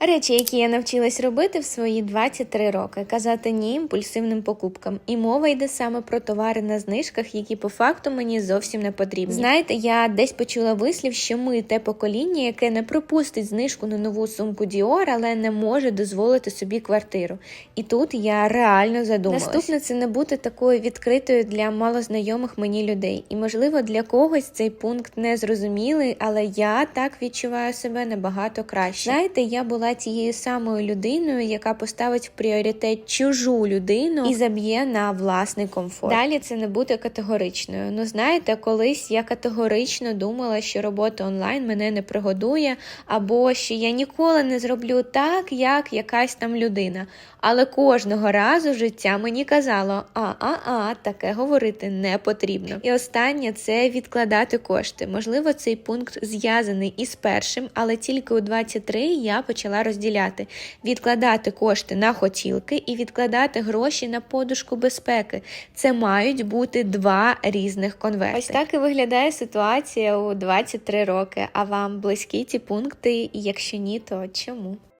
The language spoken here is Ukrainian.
Речі, які я навчилась робити в свої 23 роки, казати ні імпульсивним покупкам. І мова йде саме про товари на знижках, які по факту мені зовсім не потрібні. Знаєте, я десь почула вислів, що ми те покоління, яке не пропустить знижку на нову сумку Dior, але не може дозволити собі квартиру. І тут я реально задумалась. Наступне це не бути такою відкритою для малознайомих мені людей. І можливо для когось цей пункт не зрозумілий, але я так відчуваю себе набагато краще. Знаєте, я була тією самою людиною, яка поставить в пріоритет чужу людину і заб'є на власний комфорт. Далі це не бути категоричною. Ну знаєте, колись я категорично думала, що робота онлайн мене не пригодує, або що я ніколи не зроблю так, як якась там людина. Але кожного разу життя мені казало: а-а-а, таке говорити не потрібно. І останнє це відкладати кошти. Можливо, цей пункт зв'язаний із першим, але тільки у 23 я почала розділяти: відкладати кошти на хотілки і відкладати гроші на подушку безпеки. Це мають бути два різних конверти. Ось так і виглядає ситуація у 23 роки. А вам близькі ці пункти? Якщо ні, то чому?